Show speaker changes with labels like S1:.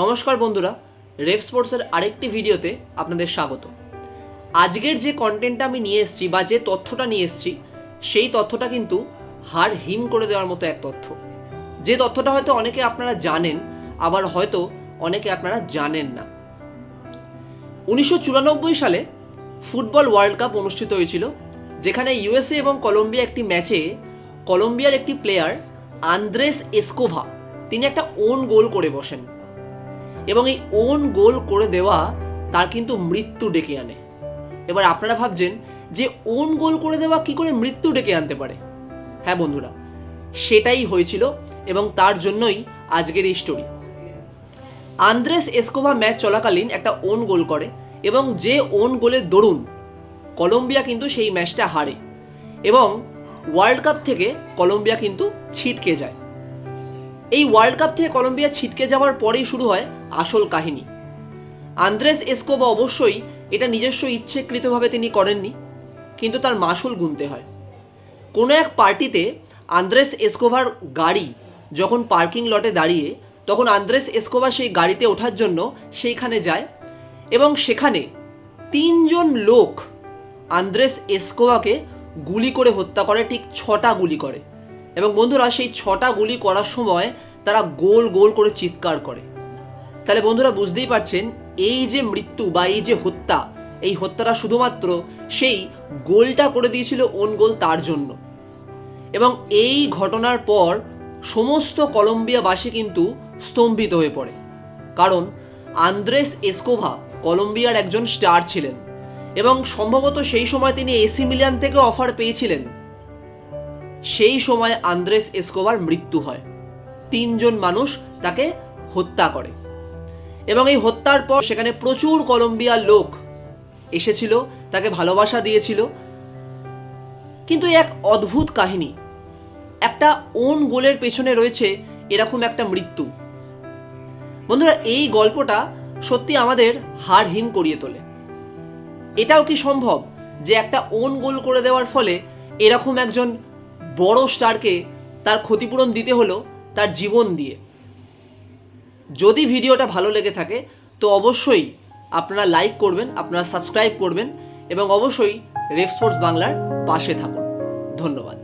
S1: নমস্কার বন্ধুরা, রেফ স্পোর্টসের আরেকটি ভিডিওতে আপনাদের স্বাগত। আজকের যে কন্টেন্টটা আমি নিয়ে এসেছি বা যে তথ্যটা নিয়ে এসেছি, সেই তথ্যটা কিন্তু হাড় হিম করে দেওয়ার মতো এক তথ্য। যে তথ্যটা হয়তো অনেকে আপনারা জানেন, আবার হয়তো অনেকে আপনারা জানেন না। উনিশশো চুরানব্বই সালে ফুটবল ওয়ার্ল্ড কাপ অনুষ্ঠিত হয়েছিল, যেখানে ইউএসএ এবং কলম্বিয়া একটি ম্যাচে কলম্বিয়ার একটি প্লেয়ার আন্দ্রেস এসকোভা, তিনি একটা ওন গোল করে বসেন। এবং এই ওন গোল করে দেওয়া তার কিন্তু মৃত্যু ডেকে আনে। এবার আপনারা ভাবছেন যে ওন গোল করে দেওয়া কি করে মৃত্যু ডেকে আনতে পারে? হ্যাঁ বন্ধুরা, সেটাই হয়েছিল এবং তার জন্যই আজকের এই স্টোরি আন্দ্রেস এসকোভা ম্যাচ চলাকালীন একটা ওন গোল করে এবং যে ওন গোলের দরুন কলম্বিয়া কিন্তু সেই ম্যাচটা হারে এবং ওয়ার্ল্ড কাপ থেকে কলম্বিয়া কিন্তু ছিটকে যায়। এই ওয়ার্ল্ড কাপ থেকে কলম্বিয়া ছিটকে যাওয়ার পরেই শুরু হয় আসল কাহিনী। আন্দ্রেস এসকোবা অবশ্যই এটা নিজস্ব ইচ্ছেকৃতভাবে তিনি করেননি, কিন্তু তার মাসুল গুনতে হয়। কোনো এক পার্টিতে আন্দ্রেস এসকোভার গাড়ি যখন পার্কিং লটে দাঁড়িয়ে, তখন আন্দ্রেস এসকোভা সেই গাড়িতে ওঠার জন্য সেইখানে যায় এবং সেখানে তিনজন লোক আন্দ্রেস এসকোভাকে গুলি করে হত্যা করে, ঠিক ছটা গুলি করে। এবং বন্ধুরা সেই ছটা গুলি করার সময় তারা গোল গোল করে চিৎকার করে। তাহলে বন্ধুরা বুঝতেই পারছেন, এই যে মৃত্যু বা এই যে হত্যা, এই হত্যাটা শুধুমাত্র সেই গোলটা করে দিয়েছিল ওন গোল তার জন্য। এবং এই ঘটনার পর সমস্ত কলম্বিয়াবাসী কিন্তু স্তম্ভিত হয়ে পড়ে। কারণ আন্দ্রেস এসকোভা কলম্বিয়ার একজন স্টার ছিলেন এবং সম্ভবত সেই সময় তিনি এসি মিলিয়ান থেকে অফার পেয়েছিলেন। সেই সময় আন্দ্রেস এসকোভার মৃত্যু হয়। তিনজন মানুষ তাকে হত্যা করে। এবং এই হত্যার পর সেখানে প্রচুর কলম্বিয়ার লোক এসেছিল, তাকে ভালোবাসা দিয়েছিল। কিন্তু এক অদ্ভুত কাহিনী, একটা ওন গোলের পেছনে রয়েছে এরকম একটা মৃত্যু। বন্ধুরা, এই গল্পটা সত্যি আমাদের হাড়হীন করিয়ে তোলে। এটাও কি সম্ভব যে একটা ওন গোল করে দেওয়ার ফলে এরকম একজন বড় স্টারকে তার ক্ষতিপূরণ দিতে হলো তার জীবন দিয়ে। যদি ভিডিওটা ভালো লেগে থাকে, তো অবশ্যই আপনারা লাইক করবেন, আপনারা সাবস্ক্রাইব করবেন এবং অবশ্যই রেফ স্পোর্টস বাংলার পাশে থাকুন। ধন্যবাদ।